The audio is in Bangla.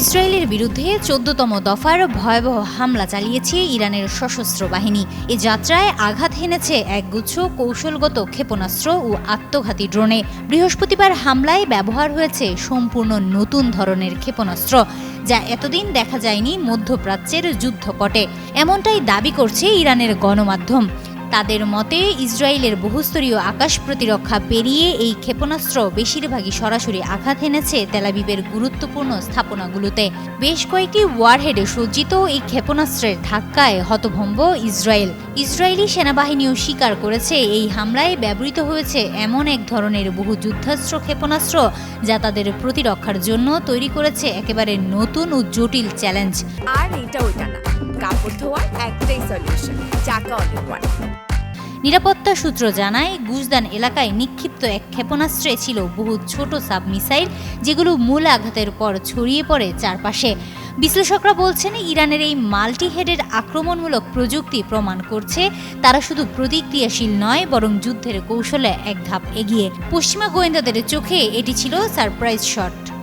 ইসরায়েলের বিরুদ্ধে চোদ্দতম দফার ভয়াবহ হামলা চালিয়েছে ইরানের সশস্ত্র বাহিনী। এ যাত্রায় আঘাত হেনেছে একগুচ্ছ কৌশলগত ক্ষেপণাস্ত্র ও আত্মঘাতী ড্রোনে। বৃহস্পতিবার হামলায় ব্যবহার হয়েছে সম্পূর্ণ নতুন ধরনের ক্ষেপণাস্ত্র, যা এতদিন দেখা যায়নি মধ্যপ্রাচ্যের যুদ্ধপটে। এমনটাই দাবি করছে ইরানের গণমাধ্যম। তাদের মতে ইসরায়েলের বহুস্তরীয় আকাশ প্রতিরক্ষা পেরিয়ে এই ক্ষেপণাস্ত্র বেশিরভাগই সরাসরি আঘাত এনেছে তেলাবিবের গুরুত্বপূর্ণ স্থাপনাগুলোতে। বেশ কয়েকটি ওয়ারহেডে সজ্জিত এই ক্ষেপণাস্ত্রের ধাক্কায় হতভম্ব ইসরায়েল। ইসরায়েলি সেনাবাহিনীও স্বীকার করেছে এই হামলায় ব্যবহৃত হয়েছে এমন এক ধরনের বহু যুদ্ধাস্ত্র ক্ষেপণাস্ত্র যা তাদের প্রতিরক্ষার জন্য তৈরি করেছে একেবারে নতুন ও জটিল চ্যালেঞ্জ। আর এটা ওইটা না। কাপড় ধোয়ার একটাই সলিউশন চাকা অনেক নিরাপত্তা সূত্র জানায় গুজদান এলাকায় নিক্ষিপ্ত এক ক্ষেপণাস্ত্রে ছিল বহু ছোট সাব মিসাইল যেগুলো মূল আঘাতের পর ছড়িয়ে পড়ে চারপাশে। বিশ্লেষকরা বলছেন, ইরানের এই মাল্টি হেডের আক্রমণমূলক প্রযুক্তি প্রমাণ করছে, তারা শুধু প্রতিক্রিয়াশীল নয়, বরং যুদ্ধের কৌশলে এক ধাপ এগিয়ে। পশ্চিমা গোয়েন্দাদের চোখে এটি ছিল সারপ্রাইজ শট।